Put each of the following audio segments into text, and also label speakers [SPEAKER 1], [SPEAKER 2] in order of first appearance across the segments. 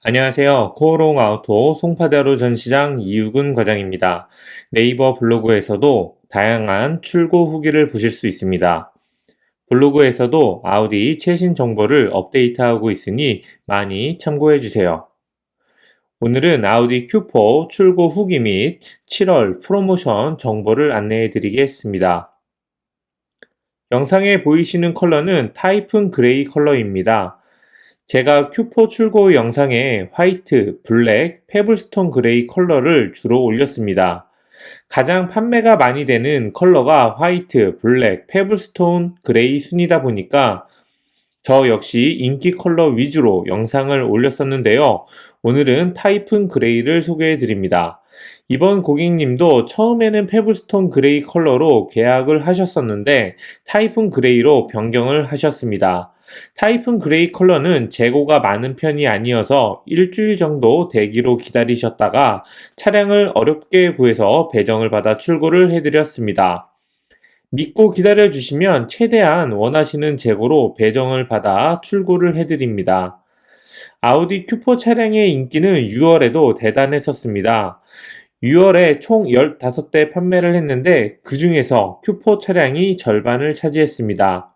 [SPEAKER 1] 안녕하세요. 코오롱 아우토 송파대로 전시장 이유근 과장입니다. 네이버 블로그에서도 다양한 출고 후기를 보실 수 있습니다. 블로그에서도 아우디 최신 정보를 업데이트하고 있으니 많이 참고해 주세요. 오늘은 아우디 Q4 출고 후기 및 7월 프로모션 정보를 안내해 드리겠습니다. 영상에 보이시는 컬러는 타이푼 그레이 컬러입니다. 제가 Q4 출고 영상에 화이트, 블랙, 페블스톤 그레이 컬러를 주로 올렸습니다. 가장 판매가 많이 되는 컬러가 화이트, 블랙, 페블스톤 그레이 순이다 보니까 저 역시 인기 컬러 위주로 영상을 올렸었는데요. 오늘은 타이푼 그레이를 소개해 드립니다. 이번 고객님도 처음에는 페블스톤 그레이 컬러로 계약을 하셨었는데 타이푼 그레이로 변경을 하셨습니다. 타이푼 그레이 컬러는 재고가 많은 편이 아니어서 일주일 정도 대기로 기다리셨다가 차량을 어렵게 구해서 배정을 받아 출고를 해드렸습니다. 믿고 기다려 주시면 최대한 원하시는 재고로 배정을 받아 출고를 해드립니다. 아우디 Q4 차량의 인기는 6월에도 대단했었습니다. 6월에 총 15대 판매를 했는데 그 중에서 Q4 차량이 절반을 차지했습니다.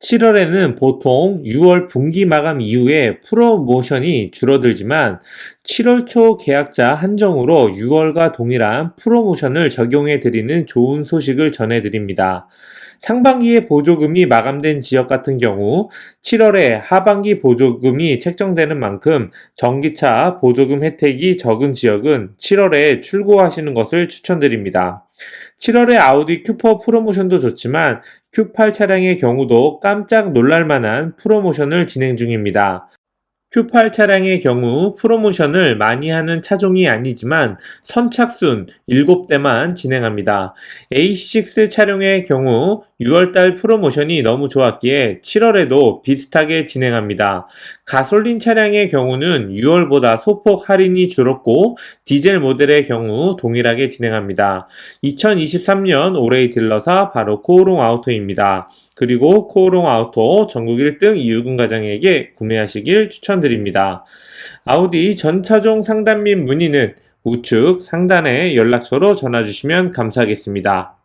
[SPEAKER 1] 7월에는 보통 6월 분기 마감 이후에 프로모션이 줄어들지만 7월 초 계약자 한정으로 6월과 동일한 프로모션을 적용해 드리는 좋은 소식을 전해 드립니다. 상반기에 보조금이 마감된 지역 같은 경우 7월에 하반기 보조금이 책정되는 만큼 전기차 보조금 혜택이 적은 지역은 7월에 출고하시는 것을 추천드립니다. 7월에 아우디 Q4 프로모션도 좋지만 Q8 차량의 경우도 깜짝 놀랄만한 프로모션을 진행 중입니다. Q8 차량의 경우 프로모션을 많이 하는 차종이 아니지만 선착순 7대만 진행합니다. A6 차량의 경우 6월달 프로모션이 너무 좋았기에 7월에도 비슷하게 진행합니다. 가솔린 차량의 경우는 6월보다 소폭 할인이 줄었고 디젤 모델의 경우 동일하게 진행합니다. 2023년 올해의 딜러사 바로 코오롱 아우토입니다. 그리고 코오롱 아우토 전국 1등 이유근 과장에게 구매하시길 추천드립니다. 아우디 전차종 상담 및 문의는 우측 상단에 연락처로 전화 주시면 감사하겠습니다.